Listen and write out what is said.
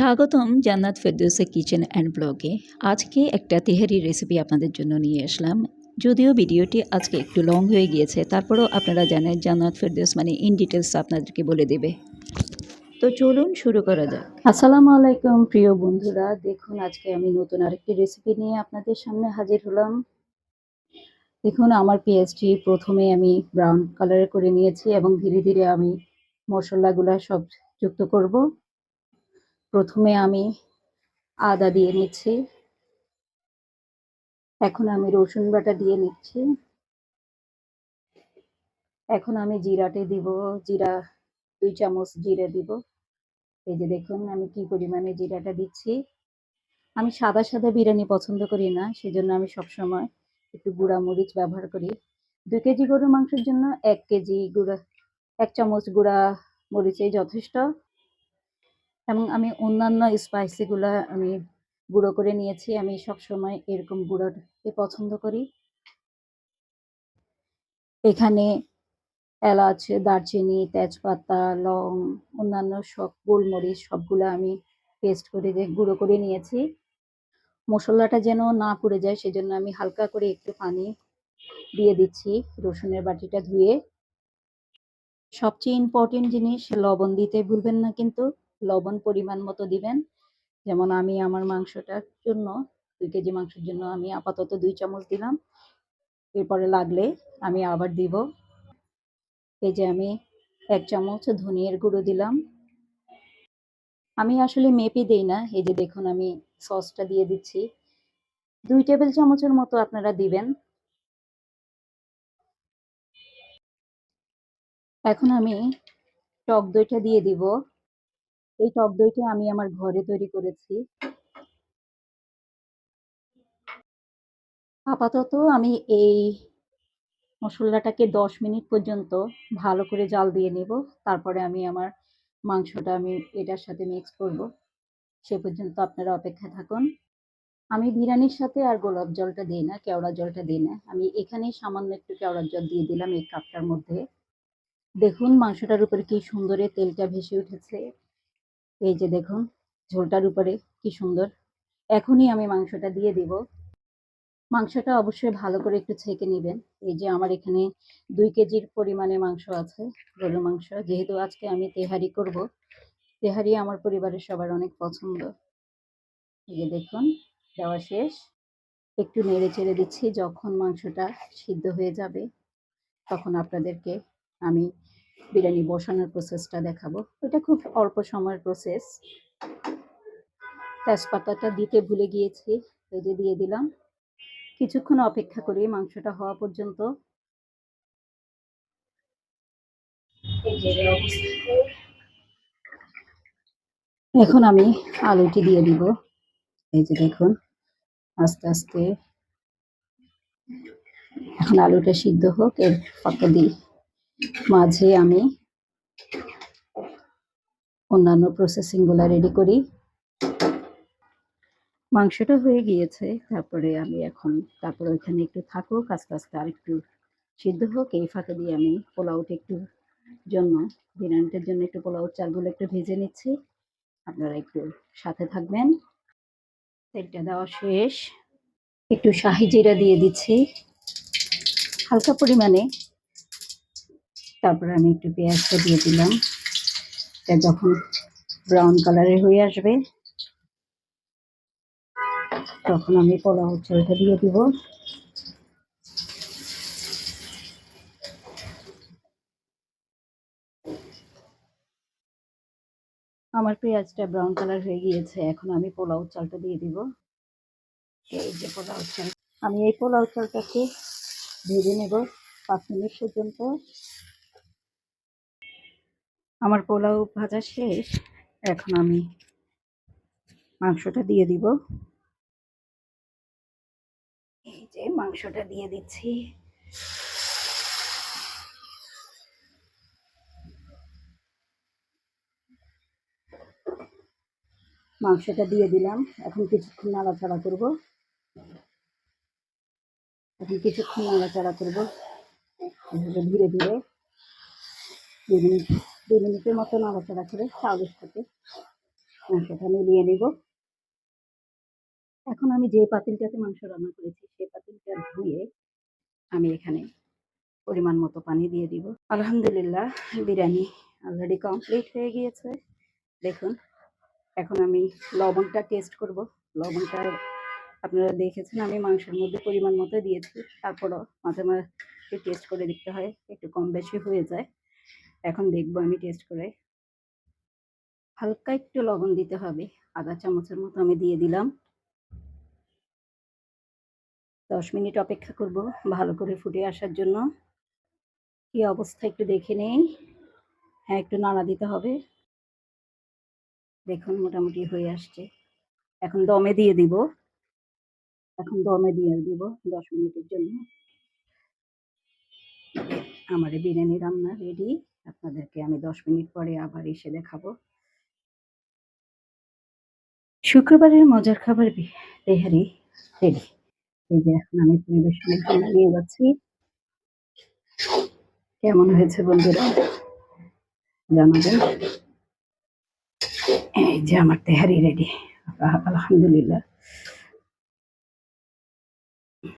স্বাগতম জান্নাত ফেরদৌসে kitchen and ব্লগে। আজকে একটা তেহারি রেসিপি আপনাদের জন্য নিয়ে আসলাম। যদিও ভিডিওটি আজকে একটু লং হয়ে গিয়েছে, তারপরেও আপনারা জানেন জান্নাত ফেরদৌস মানে ইন ডিটেলস আপনাদেরকে বলে দেবে। তো চলুন শুরু করা যাক। আসসালামু আলাইকুম প্রিয় বন্ধুরা, দেখুন আজকে আমি নতুন আরেকটি রেসিপি নিয়ে আপনাদের সামনে হাজির হলাম। দেখুন, আমার পেঁয়াজটি প্রথমে আমি ব্রাউন কালার করে নিয়েছি এবং ধীরে ধীরে আমি মশলাগুলো সব যুক্ত করব। প্রথমে আমি আদা দিয়ে নিচ্ছি। এখন আমি রসুন বাটা দিয়ে নিচ্ছি। এখন আমি জিরাটে দিব, জিরা দুই চামচ জিরে দিব। এই যে দেখুন, আমি কি পরিমাণে জিরাটা দিচ্ছি। আমি সাদা সাদা বিরিয়ানি পছন্দ করি না, সেজন্য আমি সবসময় একটু গুঁড়া মরিচ ব্যবহার করি। দুই কেজি গরুর মাংসের জন্য এক কেজি গুঁড়া, এক চামচ গুঁড়া মরিচে যথেষ্ট। এবং আমি অন্যান্য স্পাইসিগুলো আমি গুঁড়ো করে নিয়েছি। আমি সবসময় এরকম গুঁড়োকে পছন্দ করি। এখানে এলাচ, দারচিনি, তেজপাতা, লং, অন্যান্য সব গোলমরিচ সবগুলো আমি পেস্ট করে যে গুঁড়ো করে নিয়েছি। মশলাটা যেন না পুড়ে যায় সেজন্য আমি হালকা করে একটু পানি দিয়ে দিচ্ছি রসুনের বাটিটা ধুয়ে। সবচেয়ে ইম্পর্টেন্ট জিনিস লবণ দিতে ভুলবেন না কিন্তু লবণ পরিমাণ মতো দিবেন। যেমন আমি আমার মাংসটার জন্য দুই কেজি মাংসের জন্য আমি আপাতত দুই চামচ দিলাম। এরপরে লাগলে আমি আবার দিব। এই যে আমি এক চামচ ধনিয়ার গুঁড়ো দিলাম। আমি আসলে মেপে দেই না। এই যে দেখুন আমি সসটা দিয়ে দিচ্ছি। দুই টেবিল চামচের মতো আপনারা দিবেন। এখন আমি টক দইটা দিয়ে দিব। এই টক দইটা আমি আমার ঘরে তৈরি করেছি। আপাতত আমি এই মশলাটাকে দশ মিনিট পর্যন্ত ভালো করে জাল দিয়ে নেব। তারপরে আমি আমার মাংসটা আমি এটার সাথে মিক্স করব। সে পর্যন্ত আপনারা অপেক্ষা থাকুন। আমি বিরিয়ানির সাথে আর গোলাপ জলটা দিই না, কেওড়া জলটা দিই না। আমি এখানেই সামান্য একটু কেওড়ার জল দিয়ে দিলাম এই কাপটার মধ্যে। দেখুন মাংসটার উপরে কি সুন্দরে তেলটা ভেসে উঠেছে। এই যে দেখুন, ঝোলটার উপরে কি সুন্দর। এখনই আমি মাংসটা দিয়ে দিব। মাংসটা অবশ্যই ভালো করে একটু ছেঁকে নেবেন। এই যে আমার এখানে দুই কেজির পরিমাণে মাংস আছে, গরুর মাংস। যেহেতু আজকে আমি তেহারি করব, তেহারি আমার পরিবারের সবার অনেক পছন্দ। এই যে দেখুন, দেওয়া শেষ। একটু নেড়ে চেড়ে দিচ্ছি, যখন মাংসটা সিদ্ধ হয়ে যাবে, তখন আপনাদেরকে আমি বিরিয়ানি বসানোর প্রসেসটা দেখাবো। এটা খুব অল্প সময়ের প্রসেস তেজপাতাটা দিতে ভুলে গিয়েছি, এই যে দিয়ে দিলাম। কিছুক্ষণ অপেক্ষা করি মাংসটা হওয়া পর্যন্ত। এখন আমি আলুটি দিয়ে দিব। এই যে দেখুন, আস্তে আস্তে। এখন আলুটা সিদ্ধ হোক, এর ফাঁকে দিই। মাঝে আমি অন্যান্য প্রসেসিংগুলো রেডি করি। মাংসটা হয়ে গিয়েছে, তারপরে আমি এখন, তারপরে ওইখানে একটু থাকুক, আস্তে আস্তে আর একটু সিদ্ধ হোক। এই ফাঁকে দিয়ে আমি পোলাওটা একটু জন্য, বিরিয়ানিটার জন্য একটু পোলাও চালগুলো একটু ভেজে নিচ্ছি। আপনারা একটু সাথে থাকবেন। তেলটা দেওয়া শেষ। একটু শাহি জিরা দিয়ে দিচ্ছি। হালকা পরিমাণে তারপরে আমি একটু পেঁয়াজটা দিয়ে দিলাম। এটা যখন ব্রাউন কালারের হয়ে আসবে, তখন আমি পোলাও চালটা দিয়ে দিব। আমার পেঁয়াজটা ব্রাউন কালার হয়ে গিয়েছে, এখন আমি পোলাও চালটা দিয়ে দিব। এই যে পোলাও চাল। আমি এই পোলাও চালটাকে ভেজে নেব পাঁচ মিনিট পর্যন্ত। আমার পোলাও ভাজা শেষ। এখন আমি মাংসটা দিয়ে দিব। এই যে মাংসটা দিয়ে দিচ্ছি। মাংসটা দিয়ে দিলাম। এখন কিছুক্ষণ নাড়াচাড়া করব। এখন কিছুক্ষণ নাড়াচাড়া করব। ধীরে ধীরে। দুই মিনিটের মতো নাড়াচাড়া করে সাথে মাংসটা মিলিয়ে নিব। এখন আমি যে পাতিলটাতে মাংস রান্না করেছি সেই পাতিলটা ধুয়ে আমি এখানে পরিমাণ মতো পানি দিয়ে দিব। আলহামদুলিল্লাহ, বিরিয়ানি অলরেডি কমপ্লিট হয়ে গিয়েছে। দেখুন, এখন আমি লবণটা টেস্ট করব। লবণটা আপনারা দেখেছেন, আমি মাংসের মধ্যে পরিমাণ মতো দিয়েছি। তারপরও মাঝে মাঝে টেস্ট করে দেখতে হয়, একটু কম বেশি হয়ে যায়। এখন দেখব আমি টেস্ট করে। হালকা একটু লবণ দিতে হবে। আধা চামচের মতো আমি দিয়ে দিলাম। দশ মিনিট অপেক্ষা করব ভালো করে ফুটে আসার জন্য। কি অবস্থা একটু দেখে নেই। হ্যাঁ একটু নাড়া দিতে হবে। দেখুন, মোটামুটি হয়ে আসছে। এখন দমে দিয়ে দিব। এখন দমে দিয়ে দিব দশ মিনিটের জন্য। আমার বিরিয়ানি রান্না রেডি আপনাদেরকে আমি দশ মিনিট পরে আবার এসে দেখাবো। শুক্রবারের মজার খাবার তেহারি রেডি এই যে এখন আমি পরিবেশনের জন্য নিয়ে যাচ্ছি। কেমন হয়েছে বন্ধুরা? জানাবেন? এই যে আমার তেহারি রেডি আলহামদুলিল্লাহ।